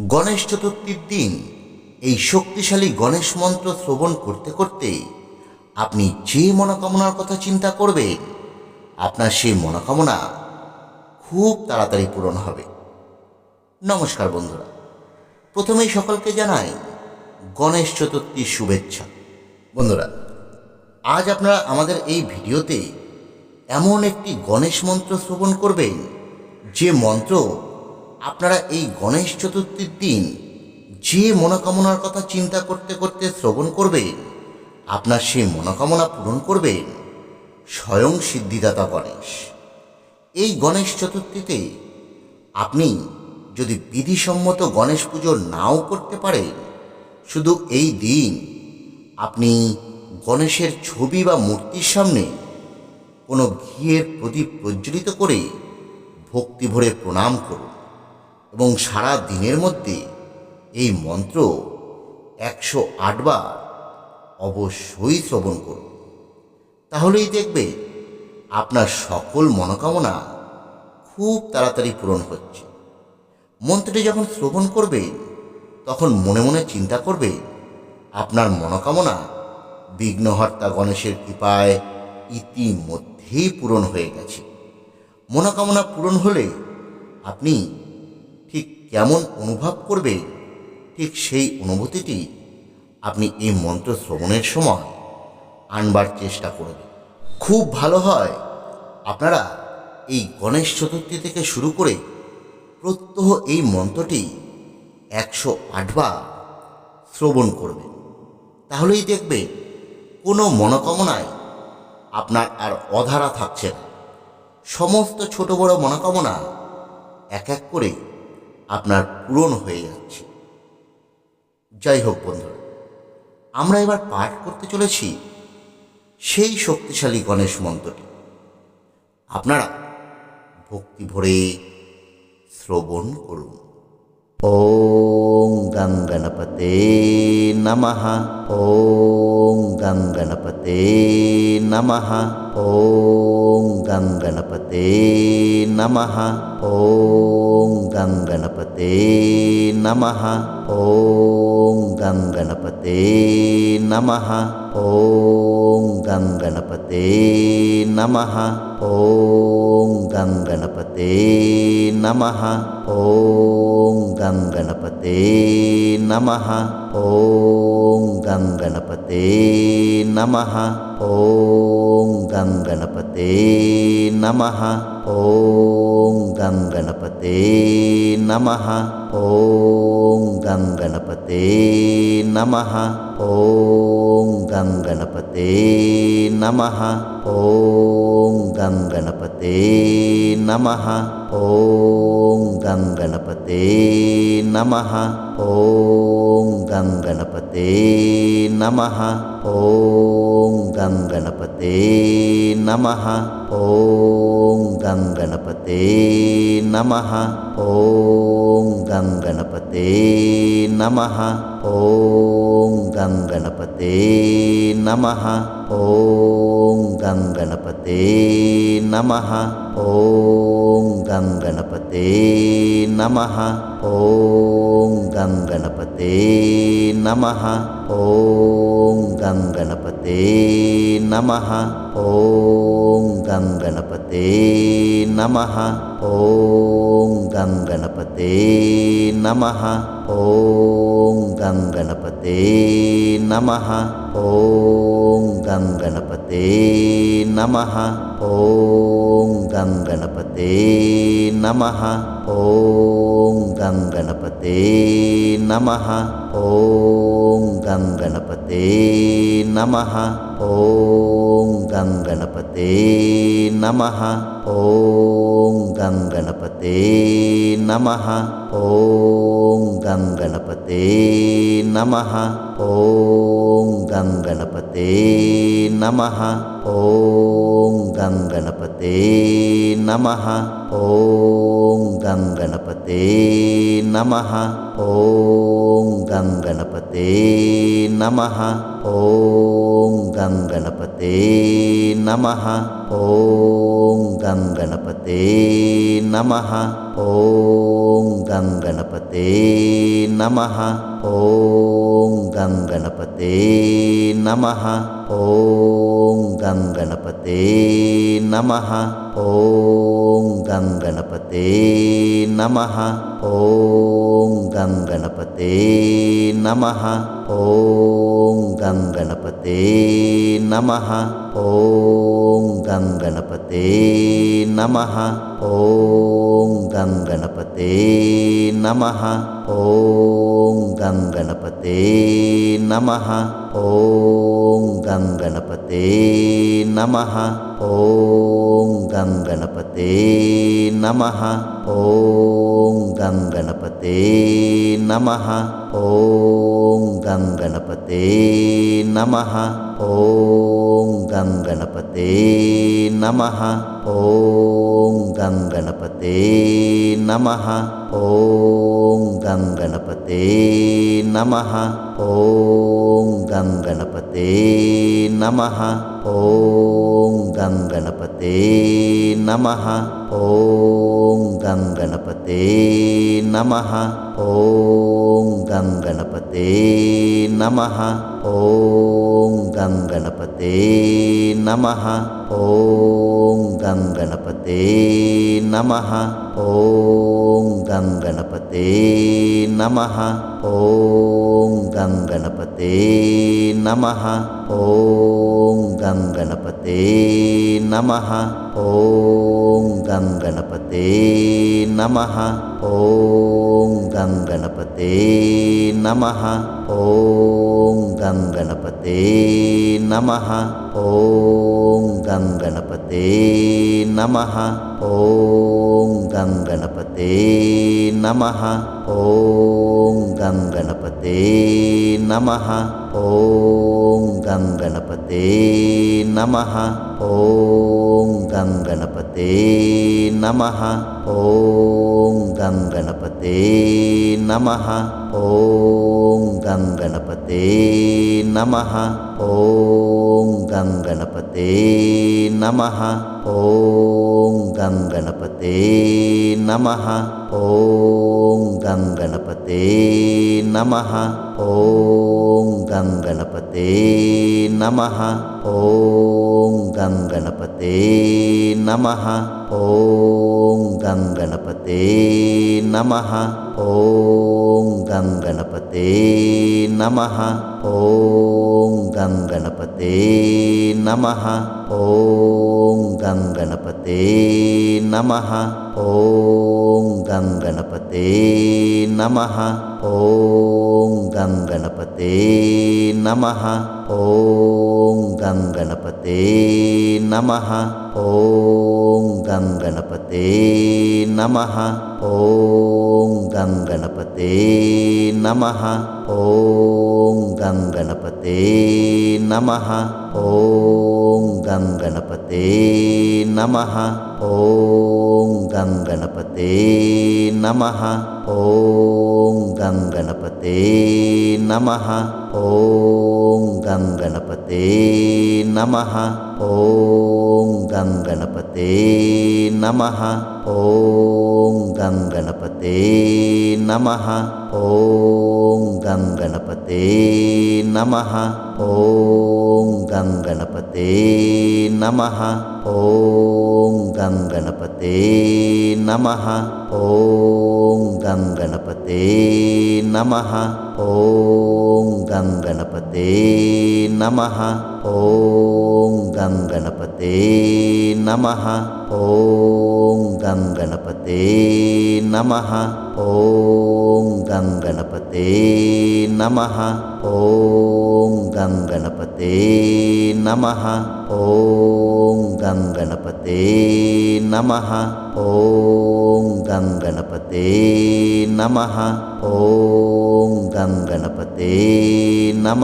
গণেশ চতুর্থীর দিন এই শক্তিশালী গণেশ মন্ত্র শ্রবণ করতে করতে আপনি যে মনোকামনার কথা চিন্তা করবেন, আপনার সেই মনোকামনা খুব তাড়াতাড়ি পূরণ হবে। নমস্কার বন্ধুরা, প্রথমেই সকলকে জানাই গণেশ চতুর্থীর শুভেচ্ছা। বন্ধুরা, আজ আপনারা আমাদের এই ভিডিওতে এমন একটি গণেশ মন্ত্র শ্রবণ করবেন, যে মন্ত্র আপনারা এই গণেশ চতুর্থীর দিন যে মনোকামনার কথা চিন্তা করতে করতে শ্রবণ করবেন আপনার সেই মনোকামনা পূরণ করবেন স্বয়ং সিদ্ধিদাতা গণেশ। এই গণেশ চতুর্থীতে আপনি যদি বিধিসম্মত গণেশ পুজো নাও করতে পারেন, শুধু এই দিন আপনি গণেশের ছবি বা মূর্তির সামনে কোনো ঘিয়ের প্রদীপ প্রজ্বলিত করে ভক্তি ভরে প্রণাম করুন। এবং সারা দিনের মধ্যে এই মন্ত্র একশো আটবার অবশ্যই শ্রবণ করুন। তাহলেই দেখবে আপনার সকল মনোকামনা খুব তাড়াতাড়ি পূরণ হচ্ছে। মন্ত্রটি যখন শ্রবণ করবে, তখন মনে মনে চিন্তা করবে, আপনার মনোকামনা বিঘ্নহর্তা গণেশের কৃপায় ইতিমধ্যেই পূরণ হয়ে গেছে। মনোকামনা পূরণ হলে আপনি কেমন অনুভব করবে, ঠিক সেই অনুভূতিটি আপনি এই মন্ত্র শ্রবণের সময় আনবার চেষ্টা করবেন। খুব ভালো হয় আপনারা এই গণেশ চতুর্থী থেকে শুরু করে প্রত্যহ এই মন্ত্রটি একশো আটবার শ্রবণ করবেন। তাহলেই দেখবেন কোনো মনোকামনায় আপনার আর অধারা থাকছে না। সমস্ত ছোট বড় মনোকামনা এক এক করে আপনার পূরণ হয়ে যাচ্ছে। যাই হোক বন্ধুরা, আমরা এবার পাঠ করতে চলেছি সেই শক্তিশালী গণেশ মন্ত্রটি। আপনারা ভক্তি ভরে শ্রবণ করুন। ওং গঙ্গণপতে নমঃ ওং গঙ্গণপতে নমঃ ওং गंगणपते नम। ओ गंगणपते नम। ओ गंगणपते नम। ओ गंगणपते नम। ओ गंगणपते नम। ओ गंगणपते नम। ओ गंगणपते नम। ओ गंगणप गणपते नमः। ॐ गङ्गणपते नमः। ॐ गङ्गणपते नमः। ॐ गङ्गणपते नमः। ॐ गङ्गणपते नमः। ॐ गङ्गणपते नमः। ॐ गङ्गणपते नमः। ॐ गङ्गण गणपते नमः। ॐ गङ्गणपते नमः। ओं गङ्गणपते नमः। ॐ गङ्गनपते नमः। ॐ गङ्गणपते नमः। ॐ गङ्गणपते नमः। ॐ गङ्गणपते नमः। ॐ गङ्गणपते गणपते नमः। ॐ गङ्गणपते नमः। ॐ गङ्गणपते नमः। ॐ गङ्गणपते नमः। ॐ गङ्गणपते नमः। ॐ गङ्गणपते नमः। ॐ गङ्गणपते नमः। ॐ गङ्गणपते नमः। ॐ गङ्गणपते नमः। ॐ गङ्गणपते नमः। ॐ गङ्गणपते नमः। ॐ गङ्गणपते नमः। ॐ गङ्गणपते नमः। ॐ गङ्गणपते नमः। ॐ गङ्गणपते नमः। ॐ गङ्गणपते नमः। ॐ गङ्गणपते नमः। ॐ गङ्गणपते नमः। ॐ गङ्गणपते नमः। ॐ गङ्गणपते नमः। ॐ गङ्गणपते गणपते नमः। ॐ गं गणपते नमः। ॐ गं गणपते नमः। ॐ गं गणपते नमः। ॐ गं गणपते नमः। ॐ गं गणपते नमः। ॐ गं गणपते नमः। ॐ गं गणपते गणपते नमः। पों गङ्गणपते नमः। पों गङ्गणपते नमः। ओं गङ्गणपते नमः। ओं गङ्गणपते नमः। ॐ गङ्गणपते नमः। ॐ गङ्गणपते नमः। ॐ गङ्गणपते नमः। ॐ गङ्गणपते नमः। ॐ गङ्गणपते नमः। ॐ गङ्गणपते नमः। ॐ गङ्गणपते नमः ॐ गङ्गणपते नमः। ॐ गङ्गणपते नमः। ॐ गङ्गणपते नमः। ॐ गङ्गणपते नमः। ॐ गङ्गणपते नमः। ॐ गङ्गणपते नमः। ॐ गङ्गनपते नमः। ॐ गङ्गणपते नमः। ॐ गङ्गणपते नमः। ॐ गङ्गणपते नमः। ॐ गङ्गणपते नमः। ॐ गङ्गणपते नमः। ॐ गङ्गणपते नमः। ॐ गङ्गणपते नमः। ॐ गङ्गणपते गणपते नमः। ॐ गङ्गणपते नमः। ॐ गङ्गणपते नमः। ॐ गङ्गणपते नमः। ॐ गङ्गणपते नमः। ॐ गङ्गणपते नमः। ॐ ङ्गणपते नमः। ओं गङ्गणपते नमः। ओं गङ्गणपते नमः। ओं गङ्गणपते नमः। ॐ गङ्गणपते नमः। ॐ गङ्गणपते नमः। ॐ गङ्गणपते नमः। ॐ गङ्गणपते नमः। ॐ गङ्गणपते नमः। ॐ गङ्गणपते नमः। ॐ गङ्गणपते नमः। ॐ गङ्गणपते ಗಣಪತೇ ನಮಃ ಓಂ ಗಂ ಗಣಪತೇ ನಮಃ ಓಂ ಗಂ ಗಣಪತೇ ನಮಃ ಓಂ ಗಂ ಗಣಪತೇ ನಮಃ ಓಂ ಗಂ ಗಣಪತೇ ನಮಃ ಓಂ ಗಂ ಗಣಪತೇ ನಮಃ ಓಂ ಗಂ ಗಣಪತೇ ನಮಃ ಓಂ गंगणपते नम। ओ गंगणपते नम। ओ गंगणपते नम। ओ गंगणपते नम। ओ गंगणपते नम। ओ गंगणपते नम। ओ गंगणपते नम। ओ गंगणपते thì nam